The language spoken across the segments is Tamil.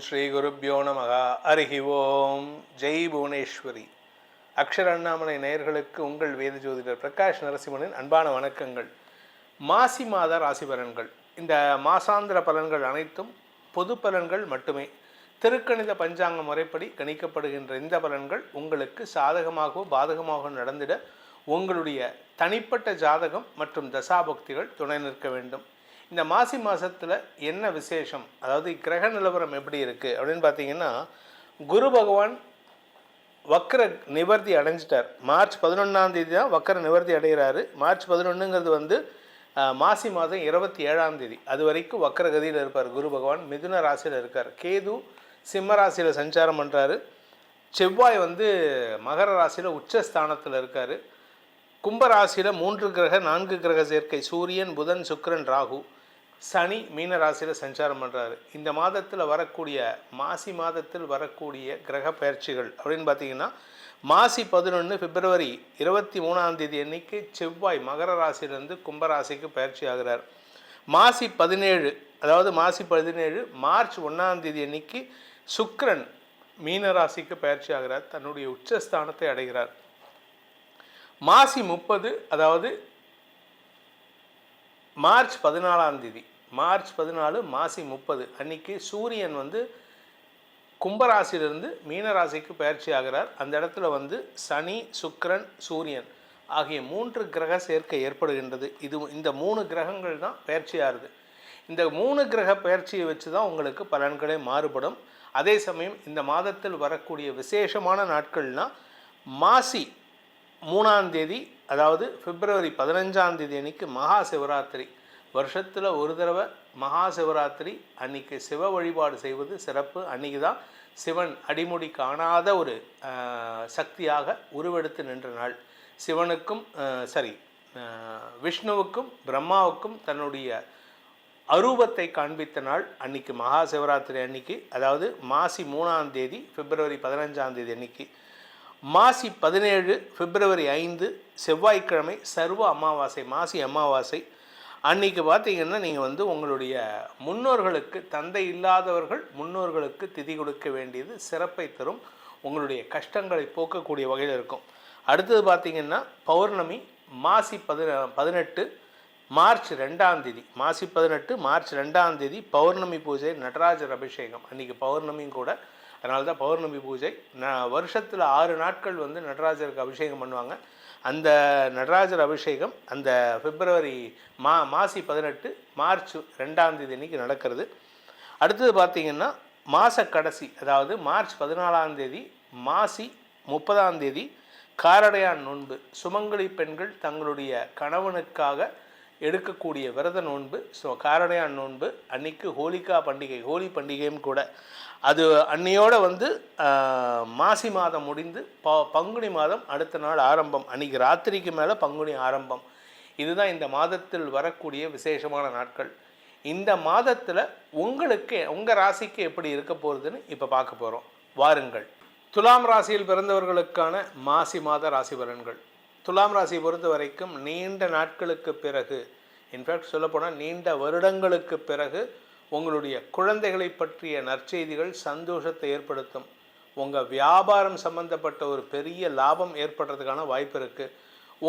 ஸ்ரீ குருப்பியோ நமக. அருகி ஓம். ஜெய் புவனேஸ்வரி. அக்ஷர அண்ணாமலை நேயர்களுக்கு உங்கள் வேத ஜோதிடர் பிரகாஷ் நரசிம்மனின் அன்பான வணக்கங்கள். மாசி மாத ராசி பலன்கள். இந்த மாசாந்திர பலன்கள் அனைத்தும் பொது பலன்கள் மட்டுமே. திருக்கணித பஞ்சாங்க முறைப்படி கணிக்கப்படுகின்ற இந்த பலன்கள் உங்களுக்கு சாதகமாகவோ பாதகமாகவோ நடந்திட உங்களுடைய தனிப்பட்ட ஜாதகம் மற்றும் தசாபக்திகள் துணை நிற்க வேண்டும். இந்த மாசி மாதத்தில் என்ன விசேஷம்? அதாவது கிரக நிலவரம் எப்படி இருக்குது அப்படின்னு பார்த்தீங்கன்னா குரு பகவான் வக்கர நிவர்த்தி அடைஞ்சிட்டார். மார்ச் பதினொன்றாம் தேதி தான் வக்கர நிவர்த்தி அடைகிறாரு. மார்ச் பதினொன்றுங்கிறது வந்து மாசி மாதம் இருபத்தி ஏழாம் தேதி. அது வரைக்கும் வக்கரகதியில் இருப்பார் குரு பகவான். மிதுன ராசியில் இருக்கார். கேது சிம்ம ராசியில் சஞ்சாரம் பண்ணுறாரு செவ்வாய் வந்து மகர ராசியில் உச்சஸ்தானத்தில் இருக்கார். கும்பராசியில் மூன்று கிரக நான்கு கிரக சேர்க்கை. சூரியன் புதன் சுக்கிரன் ராகு. சனி மீன ராசியில் சஞ்சாரம் பண்ணுறாரு இந்த மாதத்தில் வரக்கூடிய மாசி மாதத்தில் வரக்கூடிய கிரக பயிற்சிகள் அப்படின்னு பார்த்தீங்கன்னா மாசி பதினொன்று பிப்ரவரி இருபத்தி மூணாம் தேதி அன்னைக்கு செவ்வாய் மகர ராசியிலிருந்து கும்பராசிக்கு பயிற்சி ஆகிறார். மாசி பதினேழு அதாவது மாசி பதினேழு மார்ச் ஒன்றாம் தேதி அன்னைக்கு சுக்கிரன் மீன ராசிக்கு பயிற்சி ஆகிறார். தன்னுடைய உச்சஸ்தானத்தை அடைகிறார். மாசி முப்பது அதாவது மார்ச் பதினாலாம் தேதி மார்ச் பதினாலு மாசி முப்பது. அன்னைக்கு சூரியன் வந்து கும்பராசியிலிருந்து மீனராசிக்கு பயிற்சி ஆகிறார். அந்த இடத்துல வந்து சனி சுக்கரன் சூரியன் ஆகிய மூன்று கிரக சேர்க்கை ஏற்படுகின்றது. இது இந்த மூணு கிரகங்கள் தான் பயிற்சி ஆகுது இந்த மூணு கிரக பயிற்சியை வச்சு தான் உங்களுக்கு பலன்களே மாறுபடும். அதே சமயம் இந்த மாதத்தில் வரக்கூடிய விசேஷமான நாட்கள்னால் மாசி மூணாம் தேதி அதாவது பிப்ரவரி பதினஞ்சாம் தேதி அன்னைக்கு மகா சிவராத்திரி. வருஷத்தில் ஒரு தடவை மகா சிவராத்திரி அன்னைக்கு சிவ வழிபாடு செய்வது சிறப்பு. அன்னைக்கு தான் சிவன் அடிமுடி காணாத ஒரு சக்தியாக உருவெடுத்து நின்ற நாள். சிவனுக்கும் சரி விஷ்ணுவுக்கும் பிரம்மாவுக்கும் தன்னுடைய அரூபத்தை காண்பித்த நாள் அன்னைக்கு மகா சிவராத்திரி அன்னைக்கு. அதாவது மாசி மூணாம் தேதி பிப்ரவரி பதினஞ்சாம் தேதி அன்னைக்கு. மாசி பதினேழு பிப்ரவரி ஐந்து செவ்வாய்க்கிழமை சர்வ அமாவாசை மாசி அமாவாசை. அன்னைக்கு பார்த்தீங்கன்னா நீங்கள் வந்து உங்களுடைய முன்னோர்களுக்கு தந்தை இல்லாதவர்கள் முன்னோர்களுக்கு திதி கொடுக்க வேண்டியது சிறப்பை தரும் உங்களுடைய கஷ்டங்களை போக்கக்கூடிய வகையில் இருக்கும். அடுத்தது பார்த்தீங்கன்னா பௌர்ணமி மாசி பதின பதினெட்டு மார்ச் ரெண்டாம் தேதி. மாசி பதினெட்டு மார்ச் ரெண்டாம் தேதி பௌர்ணமி பூஜை நடராஜர் அபிஷேகம். அன்றைக்கி பௌர்ணமியும் கூட அதனால தான் பௌர்ணமி பூஜை. ந வருஷத்தில் ஆறு நாட்கள் வந்து நடராஜருக்கு அபிஷேகம் பண்ணுவாங்க. அந்த நடராஜர் அபிஷேகம் அந்த பிப்ரவரி மா மாசி பதினெட்டு மார்ச் ரெண்டாம் தேதி அன்றைக்கி நடக்கிறது. அடுத்தது பார்த்திங்கன்னா மாத கடைசி அதாவது மார்ச் பதினாலாம் தேதி மாசி முப்பதாம் தேதி காரடையான் நோன்பு. சுமங்கலி பெண்கள் தங்களுடைய கணவனுக்காக எடுக்கக்கூடிய விரத நோன்பு ஸோ காரணையான் நோன்பு அன்னைக்கு ஹோலிகா பண்டிகை ஹோலி பண்டிகையும் கூட. அது அன்னையோடு வந்து மாசி மாதம் முடிந்து ப பங்குனி மாதம் அடுத்த நாள் ஆரம்பம். அன்னைக்கு ராத்திரிக்கு மேலே பங்குனி ஆரம்பம். இதுதான் இந்த மாதத்தில் வரக்கூடிய விசேஷமான நாட்கள். இந்த மாதத்தில் உங்களுக்கு உங்கள் ராசிக்கு எப்படி இருக்க போகிறதுன்னு இப்போ பார்க்க போகிறோம் வாருங்கள். துலாம் ராசியில் பிறந்தவர்களுக்கான மாசி மாத ராசி பலன்கள். துலாம் ராசியை பொறுத்த வரைக்கும் நீண்ட நாட்களுக்கு பிறகு இன்ஃபேக்ட் சொல்லப்போனால் நீண்ட வருடங்களுக்கு பிறகு உங்களுடைய குழந்தைகளை பற்றிய நற்செய்திகள் சந்தோஷத்தை ஏற்படுத்தும். உங்கள் வியாபாரம் சம்பந்தப்பட்ட ஒரு பெரிய லாபம் ஏற்படுறதுக்கான வாய்ப்பு இருக்குது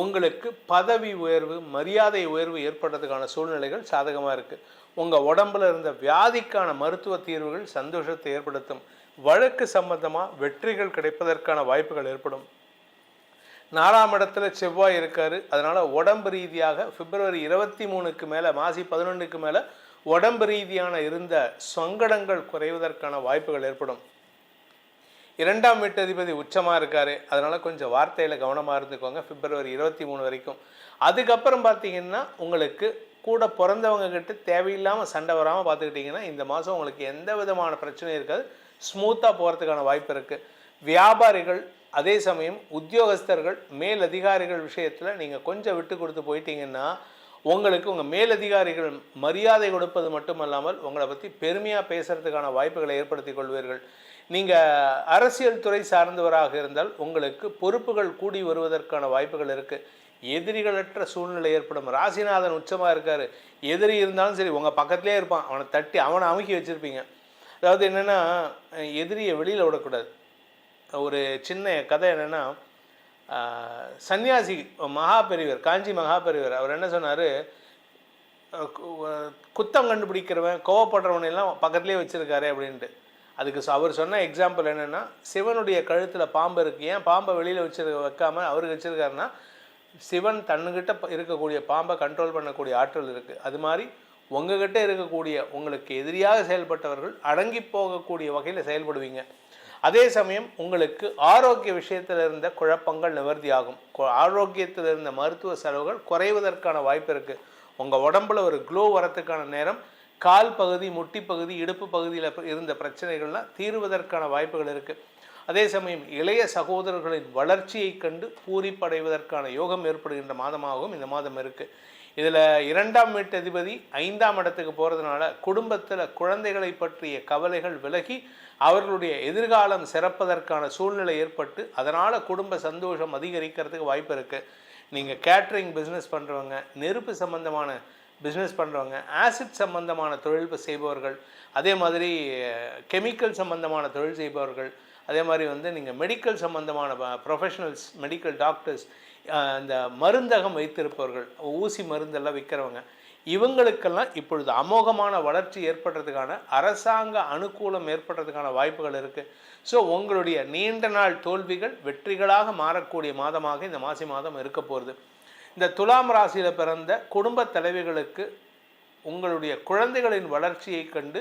உங்களுக்கு பதவி உயர்வு மரியாதை உயர்வு ஏற்படுறதுக்கான சூழ்நிலைகள் சாதகமாக இருக்குது உங்கள் உடம்புல இருந்த வியாதிக்கான மருத்துவ தீர்வுகள் சந்தோஷத்தை ஏற்படுத்தும். வழக்கு சம்பந்தமாக வெற்றிகள் கிடைப்பதற்கான வாய்ப்புகள் ஏற்படும். நாலாம் இடத்துல செவ்வாய் இருக்காரு. அதனால உடம்பு ரீதியாக பிப்ரவரி இருபத்தி மூணுக்கு மேலே மாசி பதினொன்றுக்கு மேலே உடம்பு ரீதியான இருந்த சங்கடங்கள் குறைவதற்கான வாய்ப்புகள் ஏற்படும். இரண்டாம் வீட்டதிபதி உச்சமாக இருக்காரு. அதனால் கொஞ்சம் வார்த்தையில் கவனமாக இருந்துக்கோங்க பிப்ரவரி இருபத்தி மூணு வரைக்கும். அதுக்கப்புறம் பார்த்தீங்கன்னா உங்களுக்கு கூட பிறந்தவங்க கிட்ட தேவையில்லாமல் சண்டை வராமல் பார்த்துக்கிட்டிங்கன்னா இந்த மாதம் உங்களுக்கு எந்த விதமான பிரச்சனையும் இருக்காது. ஸ்மூத்தாக போகிறதுக்கான வாய்ப்பு இருக்குது வியாபாரிகள் அதே சமயம் உத்தியோகஸ்தர்கள் மேல் அதிகாரிகள் விஷயத்தில் நீங்கள் கொஞ்சம் விட்டு கொடுத்து போயிட்டீங்கன்னா உங்களுக்கு உங்கள் மேலதிகாரிகள் மரியாதை கொடுப்பது மட்டுமல்லாமல் உங்களை பற்றி பெருமையாக பேசுகிறதுக்கான வாய்ப்புகளை ஏற்படுத்தி கொள்வீர்கள். நீங்கள் அரசியல் துறை சார்ந்தவராக இருந்தால் உங்களுக்கு பொறுப்புகள் கூடி வருவதற்கான வாய்ப்புகள் இருக்குது எதிரிகளற்ற சூழ்நிலை ஏற்படும். ராசிநாதன் உச்சமாக இருக்கார். எதிரி இருந்தாலும் சரி உங்கள் பக்கத்துலேயே இருப்பான். அவனை தட்டி அவனை அமுக்கி வச்சுருப்பீங்க. அதாவது என்னென்னா எதிரியை வெளியில் விடக்கூடாது. ஒரு சின்ன கதை என்னென்னா சன்னியாசி மகாபெரிவர் காஞ்சி மகாபெரிவர் அவர் என்ன சொன்னார்? குத்தம் கண்டுபிடிக்கிறவன் கோவப்படுறவன் எல்லாம் பக்கத்துலேயே வச்சுருக்காரு அப்படின்ட்டு. அதுக்கு அவர் சொன்ன எக்ஸாம்பிள் என்னென்னா சிவனுடைய கழுத்தில் பாம்பு இருக்குது ஏன் பாம்பை வெளியில் வச்சிருக்க வைக்காமல் அவருக்கு வச்சுருக்காருன்னா சிவன் தன்னுக்கிட்ட இருக்கக்கூடிய பாம்பை கண்ட்ரோல் பண்ணக்கூடிய ஆற்றல் இருக்குது அது மாதிரி உங்ககிட்ட இருக்கக்கூடிய உங்களுக்கு எதிரியாக செயல்பட்டவர்கள் அடங்கி போகக்கூடிய வகையில் செயல்படுவீங்க. அதே சமயம் உங்களுக்கு ஆரோக்கிய விஷயத்தில் இருந்த குழப்பங்கள் நிவர்த்தியாகும். ஆரோக்கியத்தில் இருந்த மருத்துவ செலவுகள் குறைவதற்கான வாய்ப்பு இருக்குது உங்கள் உடம்புல ஒரு க்ளோ வரத்துக்கான நேரம் கால் பகுதி முட்டி பகுதி இடுப்பு பகுதியில் இருந்த பிரச்சனைகள்லாம் தீர்வதற்கான வாய்ப்புகள் இருக்குது அதே சமயம் இளைய சகோதரர்களின் வளர்ச்சியை கண்டு பூரிப்படைவதற்கான யோகம் ஏற்படுகின்ற மாதமாகவும் இந்த மாதம் இருக்குது இதில் இரண்டாம் வீட்டதிபதி ஐந்தாம் இடத்துக்கு போகிறதுனால குடும்பத்தில் குழந்தைகளை பற்றிய கவலைகள் விலகி அவர்களுடைய எதிர்காலம் சிறப்பதற்கான சூழ்நிலை ஏற்பட்டு அதனால் குடும்ப சந்தோஷம் அதிகரிக்கிறதுக்கு வாய்ப்பு இருக்குது நீங்கள் கேட்ரிங் பிஸ்னஸ் பண்ணுறவங்க நெருப்பு சம்பந்தமான பிஸ்னஸ் பண்ணுறவங்க ஆசிட் சம்பந்தமான தொழில் செய்பவர்கள் அதே மாதிரி கெமிக்கல் சம்பந்தமான தொழில் செய்பவர்கள் அதே மாதிரி வந்து நீங்கள் மெடிக்கல் சம்பந்தமான ப்ரொஃபஷனல்ஸ் மெடிக்கல் டாக்டர்ஸ் இந்த மருந்தகம் வைத்திருப்பவர்கள் ஊசி மருந்தெல்லாம் விற்கிறவங்க இவங்களுக்கெல்லாம் இப்பொழுது அமோகமான வளர்ச்சி ஏற்படுறதுக்கான அரசாங்க அனுகூலம் ஏற்படுறதுக்கான வாய்ப்புகள் இருக்குது ஸோ உங்களுடைய நீண்ட நாள் தோல்விகள் வெற்றிகளாக மாறக்கூடிய மாதமாக இந்த மாசி மாதம் இருக்க போகிறது இந்த துலாம் ராசியில் பிறந்த குடும்ப தலைவிகளுக்கு உங்களுடைய குழந்தைகளின் வளர்ச்சியை கண்டு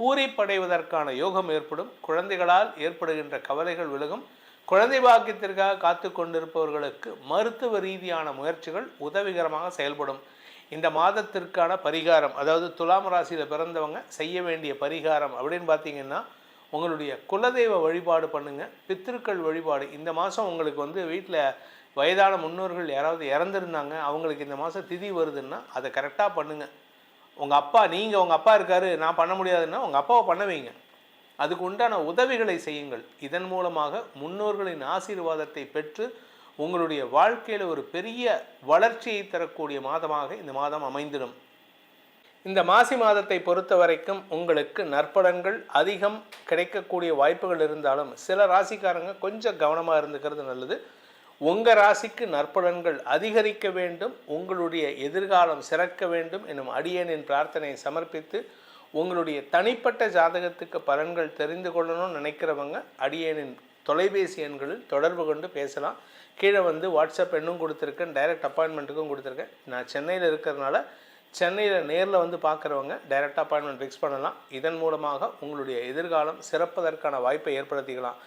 பூரிப்படைவதற்கான யோகம் ஏற்படும். குழந்தைகளால் ஏற்படுகின்ற கவலைகள் விலகும். குழந்தை பாக்கியத்திற்காக காத்து கொண்டிருப்பவர்களுக்கு மருத்துவ ரீதியான முயற்சிகள் உதவிகரமாக செயல்படும். இந்த மாதத்திற்கான பரிகாரம் அதாவது துலாம் ராசியில் பிறந்தவங்க செய்ய வேண்டிய பரிகாரம் அப்படின்னு பார்த்தீங்கன்னா உங்களுடைய குலதெய்வ வழிபாடு பண்ணுங்கள் பித்திருக்கள் வழிபாடு. இந்த மாதம் உங்களுக்கு வந்து வீட்டில் வயதான முன்னோர்கள் யாராவது இறந்துருந்தாங்க அவங்களுக்கு இந்த மாதம் திதி வருதுன்னா அதை கரெக்டாக பண்ணுங்கள் உங்கள் அப்பா நீங்கள் உங்கள் அப்பா இருக்காரு நான் பண்ண முடியாதுன்னா உங்கள் அப்பாவை பண்ண வைங்க. அதுக்கு உண்டான உதவிகளை செய்யுங்கள். இதன் மூலமாக முன்னோர்களின் ஆசீர்வாதத்தை பெற்று உங்களுடைய வாழ்க்கையில் ஒரு பெரிய வளர்ச்சியை தரக்கூடிய மாதமாக இந்த மாதம் அமைந்திடும். இந்த மாசி மாதத்தை பொறுத்த வரைக்கும் உங்களுக்கு நற்பலன்கள் அதிகம் கிடைக்கக்கூடிய வாய்ப்புகள் இருந்தாலும் சில ராசிக்காரங்க கொஞ்சம் கவனமாக இருந்துக்கிறது நல்லது. உங்கள் ராசிக்கு நற்பலன்கள் அதிகரிக்க வேண்டும். உங்களுடைய எதிர்காலம் சிறக்க வேண்டும். எனும் அடியனின் பிரார்த்தனையை சமர்ப்பித்து உங்களுடைய தனிப்பட்ட ஜாதகத்துக்கு பலன்கள் தெரிந்து கொள்ளணும்னு நினைக்கிறவங்க அடியேனின் தொலைபேசி எண்களில் தொடர்பு கொண்டு பேசலாம். கீழே வந்து வாட்ஸ்அப் எண்ணும் கொடுத்துருக்கேன். டைரக்ட் அப்பாயின்மெண்ட்டுக்கும் கொடுத்துருக்கேன். நான் சென்னையில் இருக்கிறதுனால சென்னையில் நேரில் வந்து பார்க்குறவங்க டைரக்ட் அப்பாயின்மெண்ட் ஃபிக்ஸ் பண்ணலாம். இதன் மூலமாக உங்களுடைய எதிர்காலம் சிறப்பதற்கான வாய்ப்பை ஏற்படுத்திக்கலாம்.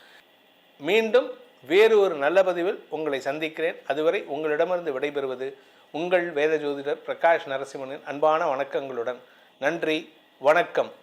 மீண்டும் வேறு ஒரு நல்ல பதிவில் உங்களை சந்திக்கிறேன். அதுவரை உங்களிடமிருந்து விடைபெறுவது உங்கள் வேத ஜோதிடர் பிரகாஷ் நரசிம்மனின் அன்பான வணக்கங்களுடன். நன்றி. வணக்கம்.